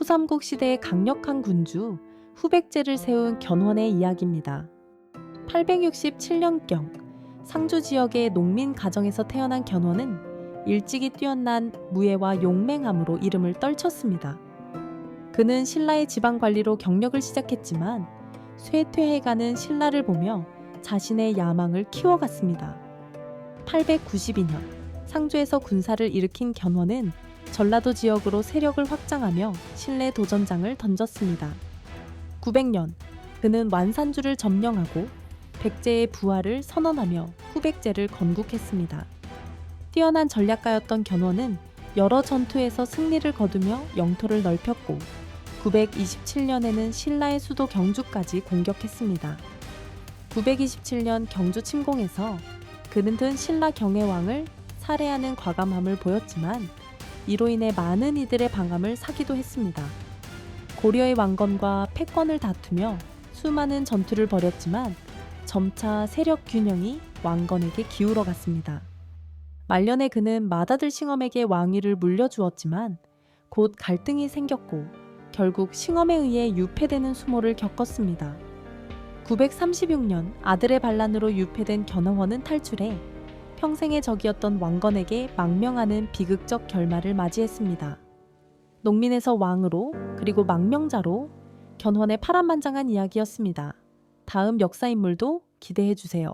후삼국 시대의 강력한 군주 후백제를 세운 견훤의 이야기입니다. 867년경 상주 지역의 농민 가정에서 태어난 견훤은 일찍이 뛰어난 무예와 용맹함으로 이름을 떨쳤습니다. 그는 신라의 지방 관리로 경력을 시작했지만 쇠퇴해가는 신라를 보며 자신의 야망을 키워갔습니다. 892년 상주에서 군사를 일으킨 견훤은 전라도 지역으로 세력을 확장하며 신라 도전장을 던졌습니다. 900년 그는 완산주를 점령하고 백제의 부활을 선언하며 후백제를 건국했습니다. 뛰어난 전략가였던 견훤은 여러 전투에서 승리를 거두며 영토를 넓혔고 927년에는 신라의 수도 경주까지 공격했습니다. 927년 경주 침공에서 그는 든 신라 경혜왕을 살해하는 과감함을 보였지만 이로 인해 많은 이들의 방함을 사기도 했습니다. 고려의 왕건과 패권을 다투며 수많은 전투를 벌였지만 점차 세력 균형이 왕건에게 기울어 갔습니다. 말년에 그는 맏아들 싱엄에게 왕위를 물려주었지만 곧 갈등이 생겼고 결국 싱엄에 의해 유폐되는 수모를 겪었습니다. 936년 아들의 반란으로 유폐된 견훤은 탈출해 평생의 적이었던 왕건에게 망명하는 비극적 결말을 맞이했습니다. 농민에서 왕으로 그리고 망명자로 견훤의 파란만장한 이야기였습니다. 다음 역사 인물도 기대해 주세요.